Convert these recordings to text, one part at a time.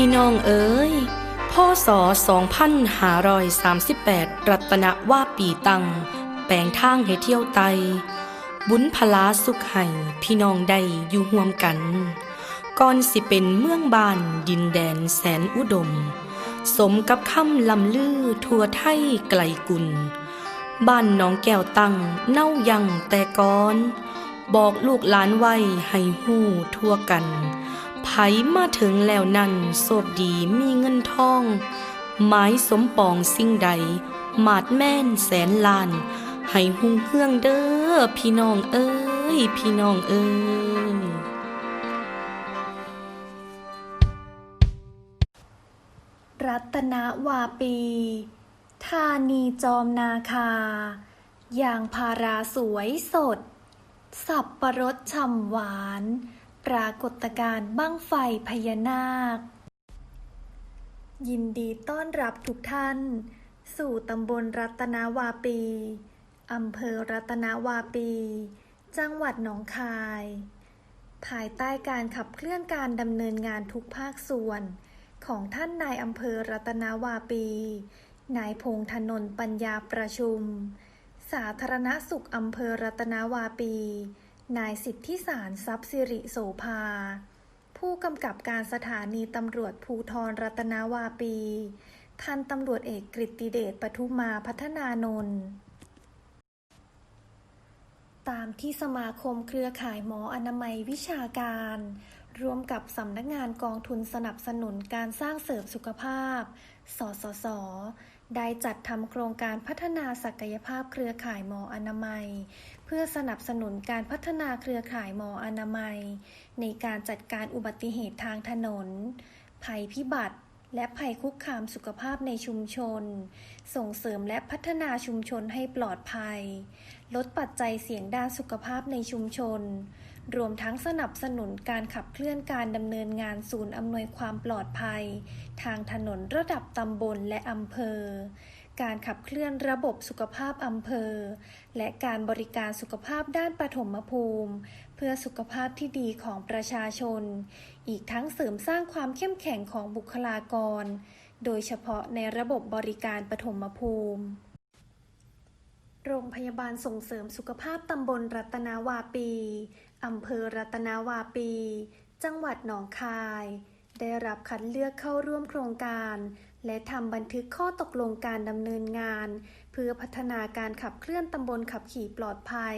พี่น้องเอ๋ยพ่อสอ2538 รัตนว่าปีตัง แปลงทางให้เที่ยวไต บุญพลาสุขให้พี่น้องได้อยู่ห่วมกัน ก่อนสิเป็นเมืองบานดินแดนแสนอุดม สมกับคำลำลือทั่วไทยไกลกุล บ้านน้องแก้วตั้งเน่ายังแต่ก่อน บอกลูกหลานไว้ให้หู้ทั่วกัน มาถึงแล้วนั่นโสดดีมีเงินทอง หมายสมปองสิ่งใดมาดแม่นแสนล้าน ให้หุ่งเฮืองเด้อพี่น้องเอ้ย พี่น้องเอ้ยรัตนวาปี ธานีจอมนาคา อย่างพาราสวยสด สับประรดฉ่ำหวาน ปรากฏการณ์บั้งไฟพญานาค ยินดีต้อนรับทุกท่าน สู่ตำบลรัตนาวาปี อำเภอรัตนาวาปี จังหวัดหนองคาย ภายใต้การขับเคลื่อนการดำเนินงานทุกภาคส่วน ของท่านนายอำเภอรัตนาวาปี นายพงษ์ธนน์ปัญญาประชุม สาธารณสุขอำเภอรัตนาวาปี นายสิทธิสารทรัพย์สิริโสภา ผู้กำกับการสถานีตำรวจภูทรรัตนาวาปีท่านตำรวจเอกกฤติเดชปทุมมาพัฒนานนท์ตามที่สมาคมเครือข่ายหมออนามัยวิชาการ ร่วมกับสำนักงานกองทุนสนับสนุนการสร้างเสริมสุขภาพ สสส ได้จัดทำโครงการพัฒนาศักยภาพเครือข่ายหมออนามัย เพื่อสนับสนุนการพัฒนาเครือข่ายหมออนามัย ในการจัดการอุบัติเหตุทางถนน ภัยพิบัติ และภัยคุกคามสุขภาพในชุมชน ส่งเสริมและพัฒนาชุมชนให้ปลอดภัย ลดปัจจัยเสี่ยงด้านสุขภาพในชุมชน รวมทั้งสนับสนุนการขับเคลื่อนการดำเนินงานศูนย์อำนวยความปลอดภัย ทางถนนระดับตำบลและอำเภอ การขับเคลื่อนระบบสุขภาพอำเภอ และการบริการสุขภาพด้านปฐมภูมิ เพื่อสุขภาพที่ดีของประชาชน อีกทั้งเสริมสร้างความเข้มแข็งของบุคลากร โดยเฉพาะในระบบบริการปฐมภูมิโรงพยาบาลส่งเสริมสุขภาพตำบลรัตนาวาปี อำเภอรัตนาวาปี จังหวัดหนองคาย ได้รับคัดเลือกเข้าร่วมโครงการ และทำบันทึกข้อตกลงการดำเนินงาน เพื่อพัฒนาการขับเคลื่อนตำบลขับขี่ปลอดภัย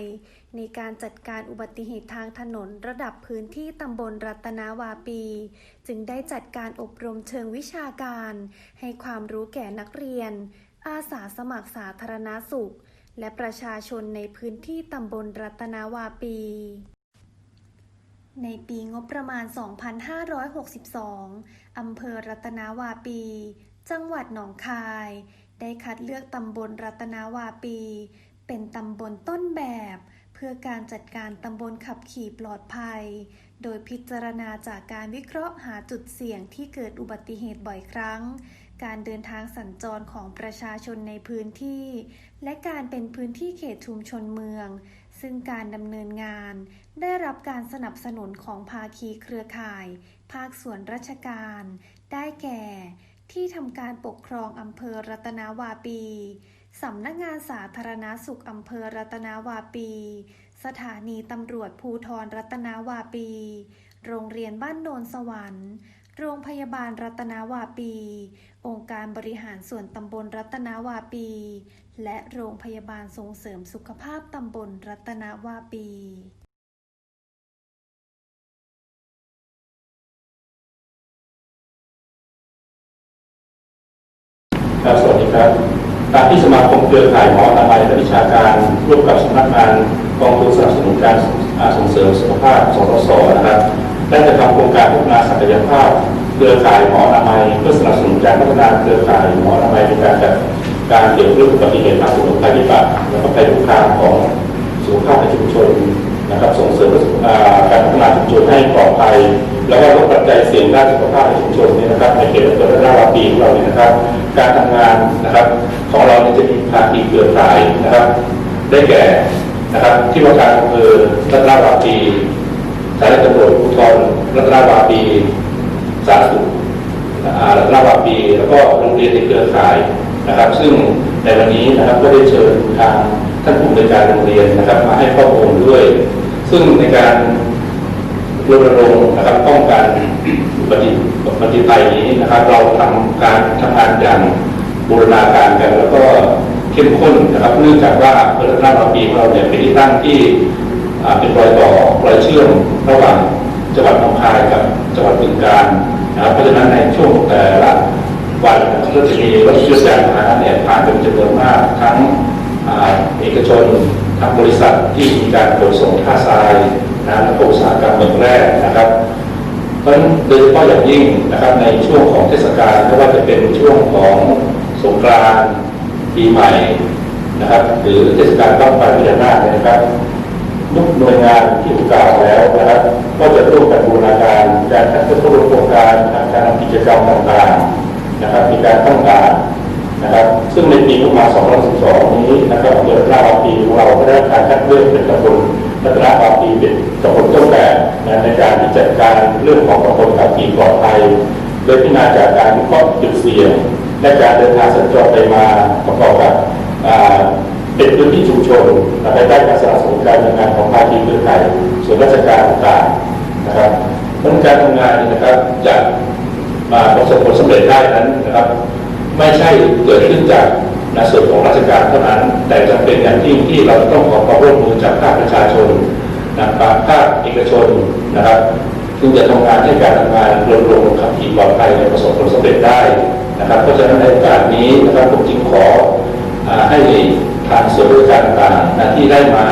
ในการจัดการอุบัติเหตุทางถนนระดับพื้นที่ตำบลรัตนาวาปี จึงได้จัดการอบรมเชิงวิชาการ ให้ความรู้แก่นักเรียน อาสาสมัครสาธารณสุข และประชาชนในพื้นที่ตำบลรัตนาวาปี ในปีงบประมาณ 2562 อำเภอรัตนาวาปี จังหวัดหนองคาย ได้คัดเลือกตำบลรัตนาวาปี เป็นตำบลต้นแบบ เพื่อการจัดการตำบลขับขี่ปลอดภัย โดยพิจารณาจากการวิเคราะห์หาจุดเสี่ยงที่เกิดอุบัติเหตุบ่อยครั้ง การเดินทางสัญจรของประชาชนในพื้นที่ และการเป็นพื้นที่เขตชุมชนเมือง ซึ่งการดำเนินงาน ได้รับการสนับสนุนของภาคีเครือข่าย ภาคส่วนราชการ ได้แก่ ที่ทำการปกครองอำเภอรัตนาวาปีสำนักงานสาธารณาสุขอำเภอรัตนาวาปี สถานีตำรวจภูทรรัตนาวาปี โรงเรียนบ้านโนนสวรรค์ โรงพยาบาลรัตนาวาปี องค์การบริหารส่วนตำบลรัตนาวาปี และโรงพยาบาลส่งเสริมสุขภาพตำบลรัตนาวาปีครับสวัสดีครับตามที่สมาคมเครือข่ายหมออนามัยและวิชาการร่วมกับสำนักงานกองทุนสนับสนุนการอส่งเสริมสุขภาพสสสนะครับ ได้จะทำโครงการพัฒนาศักยภาพเครือข่ายหมออนามัยเพื่อสนับสนุนการพัฒนาเครือข่ายหมออนามัยในการจัดการเกี่ยวกับเรื่องอุบัติเหตุทางสุขภัยพิบัติและก็ภัยคุกคามของสุขภาพในชุมชนนะครับส่งเสริมการพัฒนาชุมชนให้ปลอดภัยแล้วก็ลดปัจจัยเสี่ยงด้านสุขภาพในชุมชนนี้นะครับในเขตอำเภอระนาปีของเราเนี่ยนะครับ การทำงานนะครับของเราจะมีภาคีเครือข่ายนะครับ ได้แก่นะครับที่ว่าการอำเภอรัตนาวาปี สานีตำรวจภูธรรัตนาวาปีสาธารณสุขอ่าลาวาปี แล้วก็โรงเรียนในเครือข่ายนะครับ ซึ่งในวันนี้นะครับก็ได้เชิญทางท่านผู้อำนวยการโรงเรียนนะครับ มาให้ข้อมูลด้วย ซึ่งในการรณรงค์นะครับป้องกันอุบัติอุบัติภัยนี้นะครับ เราทำการทำงานอย่างบูรณาการกัน แล้วก็เข้มข้นนะครับเนื่องจากว่าเปิดหน้าเราปีของเราเนี่ยเป็นที่ตั้งที่ เป็นรอยต่อรอยเชื่อมระหว่างจังหวัดหนองคายกับจังหวัดบึงกาฬนะครับเพราะฉะนั้นในช่วงแต่ละวันก็จะมีรถเชื่อมยานพานะเนี่ยผ่านเป็นจำนวนมากทั้งเอกชนทางบริษัทที่มีการขนส่งท่าทรายนะและอุตสาหกรรมเมืองแร่นะครับเพราะฉะนั้นโดยเฉพาะอย่างยิ่งนะครับในช่วงของเทศกาลไม่ว่าจะเป็นช่วงของสงกรานต์ปีใหม่นะครับหรือเทศกาลบ้างไฟพญานาคเนี่ยนะครับ ทุกหน่วยงานที่ถูกกล่าวแล้วนะครับก็จะร่วมกันบูรณาการการจัดเข้าโครงการการทำกิจกรรมต่างๆนะครับมีการต้องการนะครับ ซึ่งในปีงบประมาณ2012 นี้นะครับเดือนรัตนปีของเราก็ได้รับการคัดเลือกเป็นตำบลรัตนบาปีเป็นตำบลต้นแบบในการที่จัดการเรื่องของตำบลขับขี่ปลอดภัยโดยพิจารณาจากการวิเคราะห์จุดเสี่ยงและการเดินทางสัญจรไปมาประกอบกับ เป็นพื้นที่ชุมชนภายใต้การสนับสนุนการดำเนินงานของภาคีเครือข่ายส่วนราชการต่างๆนะครับเพราะการทำงานนะครับจะมาประสบผลสำเร็จได้นั้นนะครับ ไม่ใช่เกิดขึ้นจากในส่วนของราชการเท่านั้น แต่จำเป็นอย่างยิ่งที่เราต้องขอความร่วมมือจากภาคประชาชนนะครับภาคเอกชนนะครับซึ่งจะทำงานให้การทำงานรวมรวมขับขี่ปลอดภัยประสบผลสำเร็จได้นะครับ เพราะฉะนั้นในโอกาสนี้นะครับผมจึงขอ ให้ทางส่วนราชการต่างๆนะที่ได้มา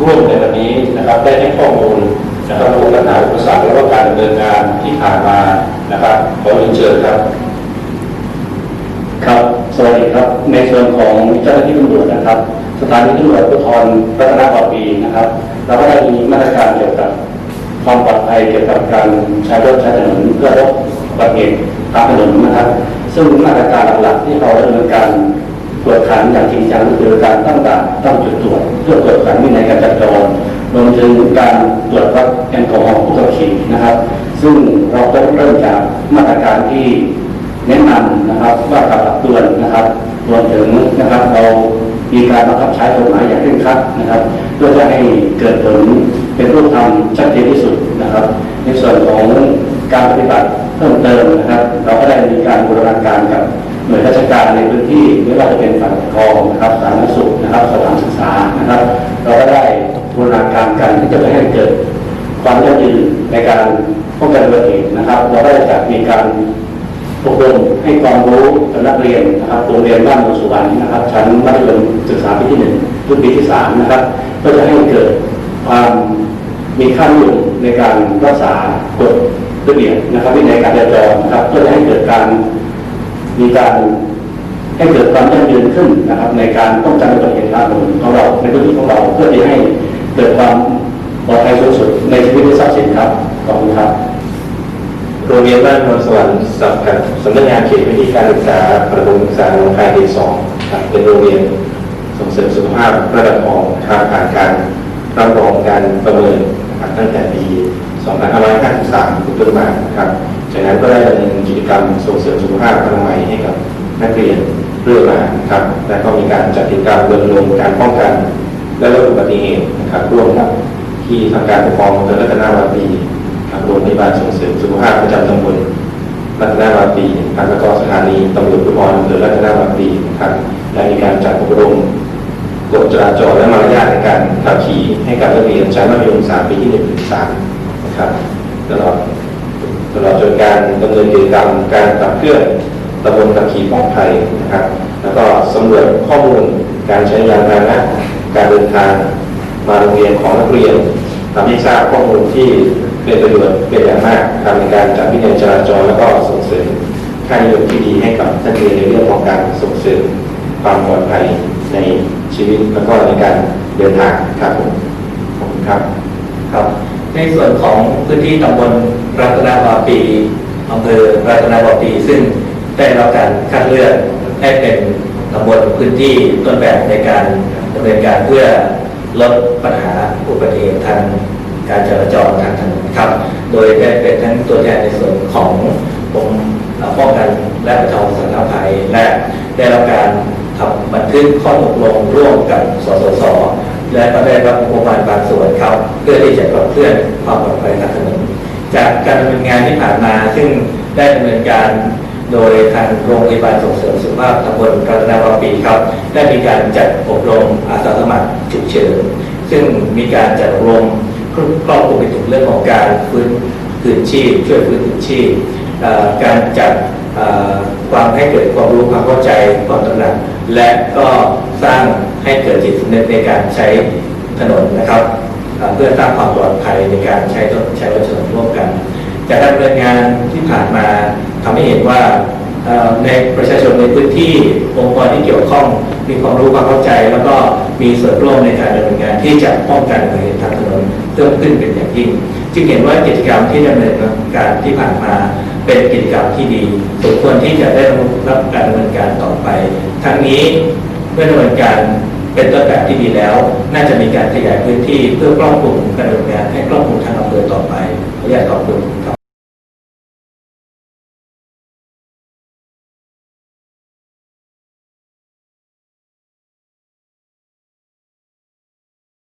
ร่วมในวันนี้นะครับได้ให้ข้อมูลนะครับรวมปัญหาอุปสรรคและว่าการดำเนินงานที่ผ่านมานะครับขอเรียนเชิญครับ ครับสวัสดีครับในส่วนของเจ้าหน้าที่ตำรวจนะครับ สถานีตำรวจภูธรรัตนบดีนะครับเราก็ได้มีมาตรการเกี่ยวกับความปลอดภัยเกี่ยวกับการใช้รถใช้ถนนเพื่อลดอุบัติเหตุทางถนนนะครับ ซึ่งมาตรการหลักๆที่เราดำเนินการ ตรวจขันอย่างจริงจังคือการตั้งด่านตั้งจุดตรวจเพื่อตรวจขันวินัยการจราจรรวมถึงการตรวจวัดแอลกอฮอล์ผู้ขับขี่นะครับ ซึ่งเราต้องเริ่มจากมาตรการที่แนะนำนะครับว่ากำกับตัวนนะครับรวมถึงนะครับเรามีการบังคับใช้กฎหมายอย่างเคร่งครัดนะครับเพื่อจะให้เกิดผลเป็นรูปธรรมชัดเจนที่สุดนะครับ ในส่วนของการปฏิบัติเพิ่มเติมนะครับ เราก็ได้มีการบูรณาการกับ หน่วยราชการในพื้นที่ไม่ว่าจะเป็นฝ่ายปกครองนะครับสาธารณสุขนะครับสถานศึกษานะครับ เราก็ได้บูรณาการกันที่จะไม่ให้เกิดความยั่งยืนในการป้องกันอุบัติเหตุนะครับ เราได้จัดมีการอบรมให้ความรู้กับนักเรียนนะครับโรงเรียนบ้านโนสุวรรณนะครับ ชั้นมัธยมศึกษาปีที่หนึ่งรุ่นปีที่สามนะครับเพื่อจะให้เกิดความมีค่านิยมในการรักษากฎระเบียบนะครับวินัยการจราจรนะครับเพื่อให้เกิดการ มีการให้เกิดความยั่งยืนขึ้นนะครับ ในการป้องกันอุบัติเหตุทางถนนของเราในพื้นที่ของเราเพื่อที่ให้เกิดความปลอดภัยสูงสุดในชีวิตและทรัพย์สินครับขอบคุณครับโรงเรียนบ้านนนสวรรค์สังกัดสำนักงานเขตวิธีการศึกษาประถมศึกษาหนองคายเขตสองครับเป็นโรงเรียนส่งเสริมสุขภาพระดับของครับผ่านการรับรองการประเมินตั้งแต่ปี 2553เป็นต้นมาครับ จากนั้นก็ได้ดำเนินกิจกรรมส่งเสริมสุขภาพอนามัยให้กับนักเรียนเรื่อยมาครับ และก็มีการจัดกิจกรรมรณรงค์การป้องกัน และลดอุบัติเหตุนะครับร่วมกับที่ทางการปกครองอำเภอรัตนาวาปีครับโรงพยาบาลส่งเสริมสุขภาพประจำตำบลรัตนาวาปีครับแล้วก็สถานีตำรวจภูธรอำเภอรัตนาวาปีครับและมีการจัดอบรมกฎจราจรและมารยาทในการขับขี่ให้กับนักเรียนชั้นมัธยมศึกษาปีที่1ถึง3นะครับตลอด ตลอดจนการดำเนินกิจกรรมการขับเคลื่อนตำบลขับขี่ปลอดภัยนะครับ แล้วก็สำรวจข้อมูลการใช้ยานพาหนะการเดินทางมาโรงเรียนของนักเรียนทำให้ทราบข้อมูลที่เป็นประโยชน์เป็นอย่างมากทำในการจัดวินัยจราจรแล้วก็ส่งเสริมค่านิยมที่ดีให้กับนักเรียนในเรื่องของการส่งเสริมความปลอดภัยในชีวิตแล้วก็ในการเดินทางครับผมขอบคุณครับครับ ในส่วนของพื้นที่ตำบลรัตนาวาปีอำเภอรัตนาวาปี ซึ่งได้รับการคัดเลือกให้เป็นตำบลพื้นที่ต้นแบบในการดำเนินการเพื่อลดปัญหาอุบัติเหตุทางการจราจรทางถนนครับ โดยได้เป็นทั้งตัวแทนในส่วนของกรมป้องกันและบรรเทาสาธารณภัยและได้รับการทำบันทึกข้อตกลงร่วมกับสสส และก็ได้รับงบประมาณบางส่วนครับเพื่อที่จะขับเคลื่อนความปลอดภัยทางถนนจากการดำเนินงานที่ผ่านมาซึ่งได้ดำเนินการโดยทางโรงพยาบาลส่งเสริมสุขภาพตำบลรัตนวาปีครับ ได้มีการจัดอบรมอาสาสมัครฉุกเฉินซึ่งมีการจัดอบรมครอบคลุมไปถึงเรื่องของการฟื้นคืนชีพช่วยฟื้นคืนชีพการจัด ความให้เกิดความรู้ความเข้าใจความตระหนักและก็สร้างให้เกิดจิตสำนึกในการใช้ถนนนะครับ เพื่อสร้างความปลอดภัยในการใช้ถใช้รถถนนร่วมกัน จากการดำเนินงานที่ผ่านมาทำให้เห็นว่าในประชาชนในพื้นที่องค์กรที่เกี่ยวข้องมีความรู้ความเข้าใจ แล้วก็มีส่วนร่วมในการดำเนินงานที่จะป้องกันอุบัติเหตุทางถนนเพิ่มขึ้นเป็นอย่างยิ่ง จึงเห็นว่ากิจกรรมที่ดำเนินการที่ผ่านมา เป็นกิจกรรมที่ดีสมควรที่จะได้รับการดำเนินการต่อไป ทั้งนี้เมื่อดำเนินการเป็นต้นแบบที่ดีแล้ว น่าจะมีการขยายพื้นที่เพื่อครอบคลุมการดำเนินงานให้ครอบคลุมทางอำเภอต่อไปขออนุญาตขอบคุณ